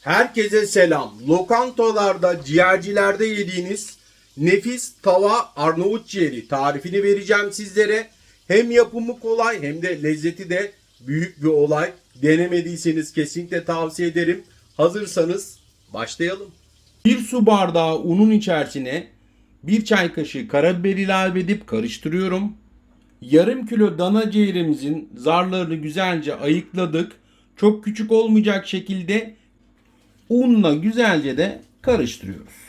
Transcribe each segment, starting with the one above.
Herkese selam. Lokantalarda, ciğercilerde yediğiniz nefis tava Arnavut ciğeri tarifini vereceğim sizlere. Hem yapımı kolay hem de lezzeti de büyük bir olay. Denemediyseniz kesinlikle tavsiye ederim. Hazırsanız başlayalım. Bir su bardağı unun içerisine bir çay kaşığı karabiber ilave edip karıştırıyorum. Yarım kilo dana ciğerimizin zarlarını güzelce ayıkladık. Çok küçük olmayacak şekilde unla güzelce de karıştırıyoruz.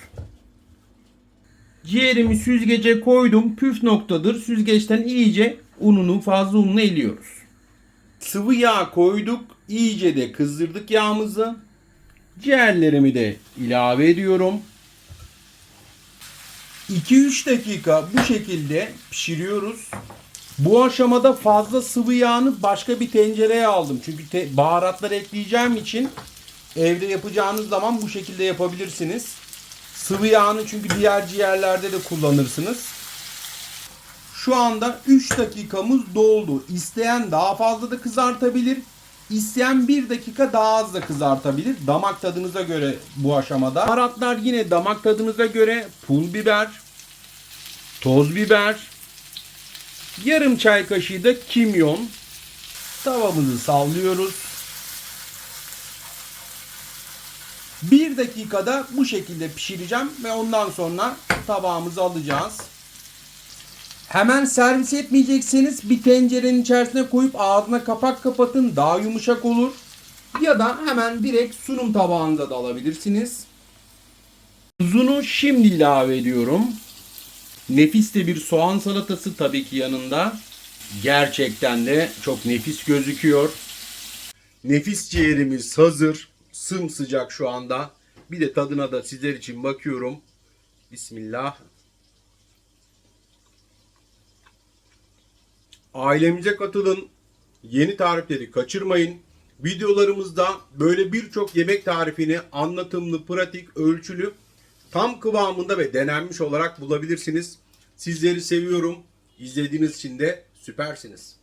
Ciğerimi süzgece koydum. Püf noktadır. Süzgeçten iyice ununu fazla ununu eliyoruz. Sıvı yağ koyduk. İyice de kızdırdık yağımızı. Ciğerlerimi de ilave ediyorum. 2-3 dakika bu şekilde pişiriyoruz. Bu aşamada fazla sıvı yağını başka bir tencereye aldım. Çünkü baharatları ekleyeceğim için evde yapacağınız zaman bu şekilde yapabilirsiniz. Sıvı yağını çünkü diğer ciğerlerde de kullanırsınız. Şu anda 3 dakikamız doldu. İsteyen daha fazla da kızartabilir. İsteyen 1 dakika daha az da kızartabilir. Damak tadınıza göre bu aşamada. Baharatlar yine damak tadınıza göre pul biber, toz biber, yarım çay kaşığı da kimyon. Tavamızı sallıyoruz. Bir dakikada bu şekilde pişireceğim ve ondan sonra tabağımızı alacağız. Hemen servis etmeyecekseniz bir tencerenin içerisine koyup ağzına kapak kapatın daha yumuşak olur. Ya da hemen direkt sunum tabağınıza da alabilirsiniz. Tuzunu şimdi ilave ediyorum. Nefis de bir soğan salatası tabii ki yanında. Gerçekten de çok nefis gözüküyor. Nefis ciğerimiz hazır. Sımsıcak şu anda. Bir de tadına da sizler için bakıyorum. Bismillah. Ailemize katılın. Yeni tarifleri kaçırmayın. Videolarımızda böyle birçok yemek tarifini anlatımlı, pratik, ölçülü, tam kıvamında ve denenmiş olarak bulabilirsiniz. Sizleri seviyorum. İzlediğiniz için de süpersiniz.